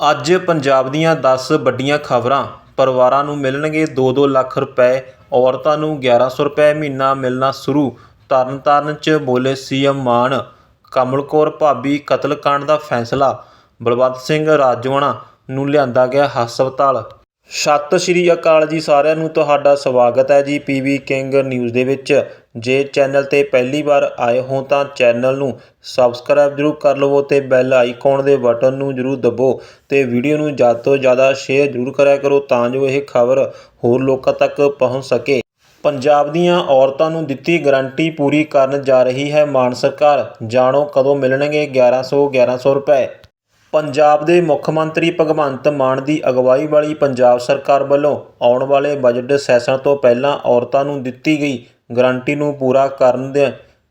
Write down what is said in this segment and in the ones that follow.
ਅੱਜ ਪੰਜਾਬ ਦੀਆਂ ਦਸ ਵੱਡੀਆਂ ਖਬਰਾਂ। ਪਰਿਵਾਰਾਂ ਨੂੰ ਮਿਲਣਗੇ 2-2 ਲੱਖ ਰੁਪਏ। ਔਰਤਾਂ ਨੂੰ 1100 ਰੁਪਏ ਮਹੀਨਾ ਮਿਲਣਾ ਸ਼ੁਰੂ। ਤਰਨਤਾਰਨ 'ਚ ਬੋਲੇ ਸੀਐਮ ਮਾਨ, ਕਮਲ ਕੌਰ ਭਾਬੀ ਕਤਲਕਾਂਡ ਦਾ ਫੈਸਲਾ। ਬਲਵੰਤ ਸਿੰਘ ਰਾਜੋਆਣਾ ਨੂੰ ਲਿਆਂਦਾ ਗਿਆ ਹਸਪਤਾਲ। ਸਤਿ ਸ਼੍ਰੀ ਅਕਾਲ ਜੀ ਸਾਰਿਆਂ ਨੂੰ, ਤੁਹਾਡਾ ਸਵਾਗਤ ਹੈ ਜੀ ਪੀਵੀ ਕਿੰਗ ਨਿਊਜ਼ ਦੇ ਵਿੱਚ। ਜੇ ਚੈਨਲ ਤੇ ਪਹਿਲੀ ਵਾਰ ਆਏ ਹੋ ਤਾਂ ਚੈਨਲ ਨੂੰ ਸਬਸਕ੍ਰਾਈਬ ਜਰੂਰ ਕਰ ਲਵੋ ਤੇ ਬੈਲ ਆਈਕਨ ਦੇ ਬਟਨ ਨੂੰ ਜਰੂਰ ਦਬੋ ਤੇ ਵੀਡੀਓ ਨੂੰ ਜ਼ਿਆਦਾ ਤੋਂ ਜ਼ਿਆਦਾ ਸ਼ੇਅਰ ਜਰੂਰ ਕਰਿਆ ਕਰੋ ਤਾਂ ਜੋ ਇਹ ਖਬਰ ਹੋਰ ਲੋਕਾਂ ਤੱਕ ਪਹੁੰਚ ਸਕੇ। ਪੰਜਾਬ ਦੀਆਂ ਔਰਤਾਂ ਨੂੰ ਦਿੱਤੀ ਗਾਰੰਟੀ ਪੂਰੀ ਕਰਨ ਜਾ ਰਹੀ ਹੈ ਮਾਨ ਸਰਕਾਰ। ਜਾਣੋ ਕਦੋਂ ਮਿਲਣਗੇ 1100 1100 ਰੁਪਏ। ਪੰਜਾਬ ਦੇ ਮੁੱਖ ਮੰਤਰੀ ਭਗਵੰਤ ਮਾਨ ਦੀ ਅਗਵਾਈ ਵਾਲੀ ਪੰਜਾਬ ਸਰਕਾਰ ਵੱਲੋਂ ਆਉਣ ਵਾਲੇ ਬਜਟ ਸੈਸ਼ਨ ਤੋਂ ਪਹਿਲਾਂ ਔਰਤਾਂ ਨੂੰ ਦਿੱਤੀ ਗਈ ਗਰੰਟੀ ਨੂੰ ਪੂਰਾ ਕਰਨ ਦੇ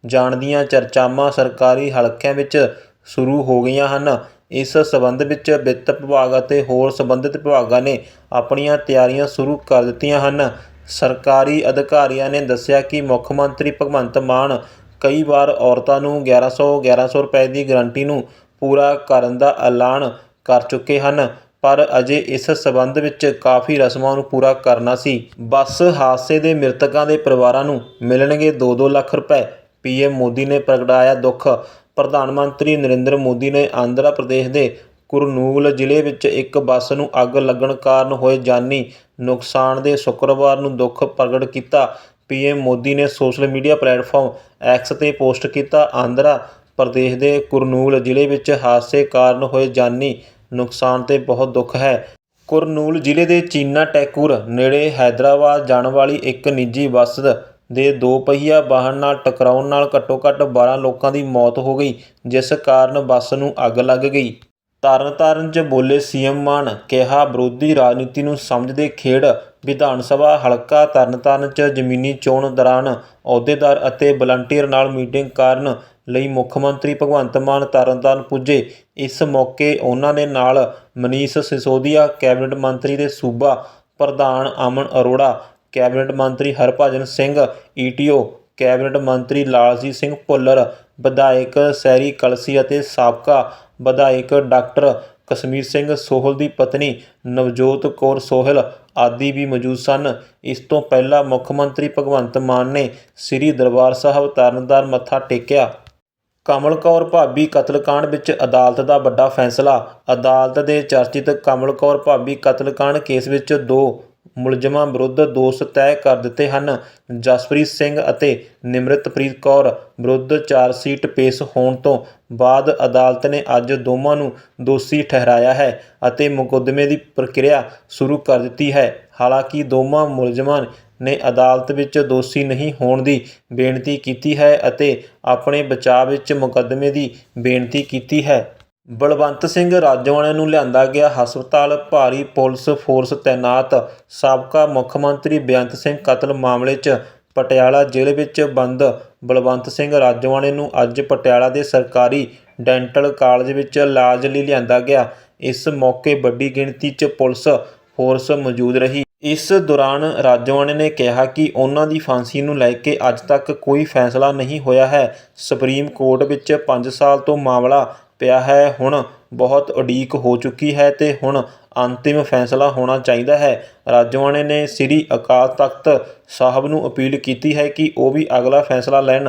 ਜਾਣ ਦੀਆਂ ਚਰਚਾਵਾਂ ਸਰਕਾਰੀ ਹਲਕਿਆਂ ਵਿੱਚ ਸ਼ੁਰੂ ਹੋ ਗਈਆਂ ਹਨ। ਇਸ ਸਬੰਧ ਵਿੱਚ ਵਿੱਤ ਵਿਭਾਗ ਅਤੇ ਹੋਰ ਸੰਬੰਧਿਤ ਵਿਭਾਗਾਂ ਨੇ ਆਪਣੀਆਂ ਤਿਆਰੀਆਂ ਸ਼ੁਰੂ ਕਰ ਦਿੱਤੀਆਂ ਹਨ। ਸਰਕਾਰੀ ਅਧਿਕਾਰੀਆਂ ਨੇ ਦੱਸਿਆ ਕਿ ਮੁੱਖ ਮੰਤਰੀ ਭਗਵੰਤ ਮਾਨ ਕਈ ਵਾਰ ਔਰਤਾਂ ਨੂੰ 1100 1100 ਰੁਪਏ ਦੀ ਗਰੰਟੀ ਨੂੰ ਪੂਰਾ ਕਰਨ ਦਾ ਐਲਾਨ ਕਰ ਚੁੱਕੇ ਹਨ, ਪਰ ਅਜੇ ਇਸ ਸਬੰਧ ਵਿੱਚ ਕਾਫੀ ਰਸਮਾਂ ਨੂੰ ਪੂਰਾ ਕਰਨਾ ਸੀ। ਬੱਸ ਹਾਦਸੇ ਦੇ ਮ੍ਰਿਤਕਾਂ ਦੇ ਪਰਿਵਾਰਾਂ ਨੂੰ ਮਿਲਣਗੇ 2-2 ਲੱਖ ਰੁਪਏ। ਪੀਐਮ ਮੋਦੀ ਨੇ ਪ੍ਰਗਟਾਇਆ ਦੁੱਖ। ਪ੍ਰਧਾਨ ਮੰਤਰੀ ਨਰਿੰਦਰ ਮੋਦੀ ਨੇ ਆਂਧਰਾ ਪ੍ਰਦੇਸ਼ ਦੇ ਕੁਰਨੂਲ ਜ਼ਿਲ੍ਹੇ ਵਿੱਚ ਇੱਕ ਬੱਸ ਨੂੰ ਅੱਗ ਲੱਗਣ ਕਾਰਨ ਹੋਏ ਜਾਨੀ ਨੁਕਸਾਨ ਦੇ ਸ਼ੁੱਕਰਵਾਰ ਨੂੰ ਦੁੱਖ ਪ੍ਰਗਟ ਕੀਤਾ। ਪੀਐਮ ਮੋਦੀ ਨੇ ਸੋਸ਼ਲ ਮੀਡੀਆ ਪਲੇਟਫਾਰਮ ਐਕਸ ਤੇ ਪੋਸਟ ਕੀਤਾ। ਆਂਧਰਾ ਪ੍ਰਦੇਸ਼ ਦੇ ਕੁਰਨੂਲ ਜ਼ਿਲ੍ਹੇ ਵਿੱਚ ਹਾਦਸੇ ਕਾਰਨ ਹੋਏ ਜਾਨੀ ਨੁਕਸਾਨ ਤੇ ਬਹੁਤ ਦੁੱਖ ਹੈ। ਕੁਰਨੂਲ ਜ਼ਿਲ੍ਹੇ ਦੇ ਚੀਨਾ ਟੈਕੂਰ ਨੇੜੇ ਹੈਦਰਾਬਾਦ ਜਾਣ ਵਾਲੀ ਇੱਕ ਨਿੱਜੀ ਬੱਸ ਦੇ ਦੋ ਪਹੀਆ ਵਾਹਨ ਨਾਲ ਟਕਰਾਉਣ ਨਾਲ ਘੱਟੋ-ਘੱਟ 12 ਲੋਕਾਂ ਦੀ ਮੌਤ ਹੋ ਗਈ, ਜਿਸ ਕਾਰਨ ਬੱਸ ਨੂੰ ਅੱਗ ਲੱਗ ਗਈ। ਤਰਨਤਾਰਨ 'ਚ ਬੋਲੇ ਸੀਐਮ ਮਾਨ ਕਿਹਾ, ਵਿਰੋਧੀ ਰਾਜਨੀਤੀ ਨੂੰ ਸਮਝਦੇ ਖੇਡ ਵਿਧਾਨ ਸਭਾ ਹਲਕਾ ਤਰਨਤਾਰਨ 'ਚ ਜ਼ਮੀਨੀ ਚੋਣ ਦੌਰਾਨ ਅਹੁਦੇਦਾਰ ਅਤੇ ਵਲੰਟੀਅਰ ਨਾਲ ਮੀਟਿੰਗ ਕਾਰਨ ਲਈ ਮੁੱਖ ਮੰਤਰੀ ਭਗਵੰਤ ਮਾਨ ਤਰਨਤਾਰਨ ਪੁੱਜੇ। ਇਸ ਮੌਕੇ ਉਹਨਾਂ ਦੇ ਨਾਲ ਮਨੀਸ਼ ਸਿਸੋਦੀਆ, ਕੈਬਨਿਟ ਮੰਤਰੀ ਦੇ ਸੂਬਾ ਪ੍ਰਧਾਨ ਅਮਨ ਅਰੋੜਾ, ਕੈਬਨਿਟ ਮੰਤਰੀ ਹਰਭਜਨ ਸਿੰਘ ਈਟੀਓ ਕੈਬਨਿਟ ਮੰਤਰੀ ਲਾਲਜੀਤ ਸਿੰਘ ਭੁੱਲਰ, ਵਿਧਾਇਕ ਸੈਰੀ ਕਲਸੀ ਅਤੇ ਸਾਬਕਾ ਵਿਧਾਇਕ ਡਾਕਟਰ ਕਸ਼ਮੀਰ ਸਿੰਘ ਸੋਹਲ ਦੀ ਪਤਨੀ ਨਵਜੋਤ ਕੌਰ ਸੋਹਲ ਆਦਿ ਵੀ ਮੌਜੂਦ ਸਨ। ਇਸ ਤੋਂ ਪਹਿਲਾਂ ਮੁੱਖ ਮੰਤਰੀ ਭਗਵੰਤ ਮਾਨ ਨੇ ਸ੍ਰੀ ਦਰਬਾਰ ਸਾਹਿਬ ਤਰਨਤਾਰਨ ਮੱਥਾ ਟੇਕਿਆ। ਕਮਲ ਕੌਰ ਭਾਬੀ ਕਤਲकांड ਵਿੱਚ ਅਦਾਲਤ ਦਾ ਵੱਡਾ ਫੈਸਲਾ। ਅਦਾਲਤ ਦੇ ਚਰਚਿਤ ਕਮਲ ਕੌਰ ਭਾਬੀ ਕਤਲकांड ਕੇਸ ਵਿੱਚ ਦੋ ਮੁਲਜ਼ਮਾਂ ਵਿਰੁੱਧ ਦੋਸ਼ ਤੈਅ ਕਰ ਦਿੱਤੇ ਹਨ। ਜਸਪ੍ਰੀਤ ਸਿੰਘ ਅਤੇ ਨਿਮਰਤਪ੍ਰੀਤ ਕੌਰ ਵਿਰੁੱਧ ਚਾਰ ਸੀਟ ਪੇਸ਼ ਹੋਣ ਤੋਂ ਬਾਅਦ ਅਦਾਲਤ ਨੇ ਅੱਜ ਦੋਵਾਂ ਨੂੰ ਦੋਸ਼ੀ ਠਹਿਰਾਇਆ ਹੈ ਅਤੇ ਮੁਕੱਦਮੇ ਦੀ ਪ੍ਰਕਿਰਿਆ ਸ਼ੁਰੂ ਕਰ ਦਿੱਤੀ ਹੈ। ਹਾਲਾਂਕਿ ਦੋਵਾਂ ਮੁਲਜ਼ਮਾਂ ਨੇ ਅਦਾਲਤ ਵਿੱਚ ਦੋਸ਼ੀ ਨਹੀਂ ਹੋਣ ਦੀ ਬੇਨਤੀ ਕੀਤੀ ਹੈ ਅਤੇ ਆਪਣੇ ਬਚਾਅ ਵਿੱਚ ਮੁਕੱਦਮੇ ਦੀ ਬੇਨਤੀ ਕੀਤੀ ਹੈ। ਬਲਵੰਤ ਸਿੰਘ ਰਾਜੋਆਣਾ ਨੂੰ ਲਿਆਂਦਾ ਗਿਆ ਹਸਪਤਾਲ ਭਾਰੀ ਪੁਲਿਸ ਫੋਰਸ ਤੈਨਾਤ, ਸਾਬਕਾ ਮੁੱਖ ਮੰਤਰੀ ਬੇਅੰਤ ਸਿੰਘ ਕਤਲ ਮਾਮਲੇ 'ਚ ਪਟਿਆਲਾ ਜੇਲ੍ਹ ਵਿੱਚ ਬੰਦ। ਬਲਵੰਤ ਸਿੰਘ ਰਾਜੋਆਣੇ ਨੂੰ ਅੱਜ ਪਟਿਆਲਾ ਦੇ ਸਰਕਾਰੀ ਡੈਂਟਲ ਕਾਲਜ ਵਿੱਚ ਇਲਾਜ ਲਈ ਲਿਆਂਦਾ ਗਿਆ। ਇਸ ਮੌਕੇ ਵੱਡੀ ਗਿਣਤੀ 'ਚ ਪੁਲਿਸ ਫੋਰਸ ਮੌਜੂਦ ਰਹੀ। ਇਸ ਦੌਰਾਨ ਰਾਜੋਆਣੇ ਨੇ ਕਿਹਾ ਕਿ ਉਹਨਾਂ ਦੀ ਫਾਂਸੀ ਨੂੰ ਲੈ ਕੇ ਅੱਜ ਤੱਕ ਕੋਈ ਫੈਸਲਾ ਨਹੀਂ ਹੋਇਆ ਹੈ। ਸੁਪਰੀਮ ਕੋਰਟ ਵਿੱਚ ਪੰਜ ਸਾਲ ਤੋਂ ਮਾਮਲਾ ਪਿਆ ਹੈ। ਹੁਣ ਬਹੁਤ ਉਡੀਕ ਹੋ ਚੁੱਕੀ ਹੈ ਤੇ ਹੁਣ ਅੰਤਿਮ ਫੈਸਲਾ ਹੋਣਾ ਚਾਹੀਦਾ ਹੈ। ਰਾਜੋਆਣੇ ਨੇ ਸ੍ਰੀ ਅਕਾਲ ਤਖਤ ਸਾਹਿਬ ਨੂੰ ਅਪੀਲ ਕੀਤੀ ਹੈ ਕਿ ਉਹ ਵੀ ਅਗਲਾ ਫੈਸਲਾ ਲੈਣ।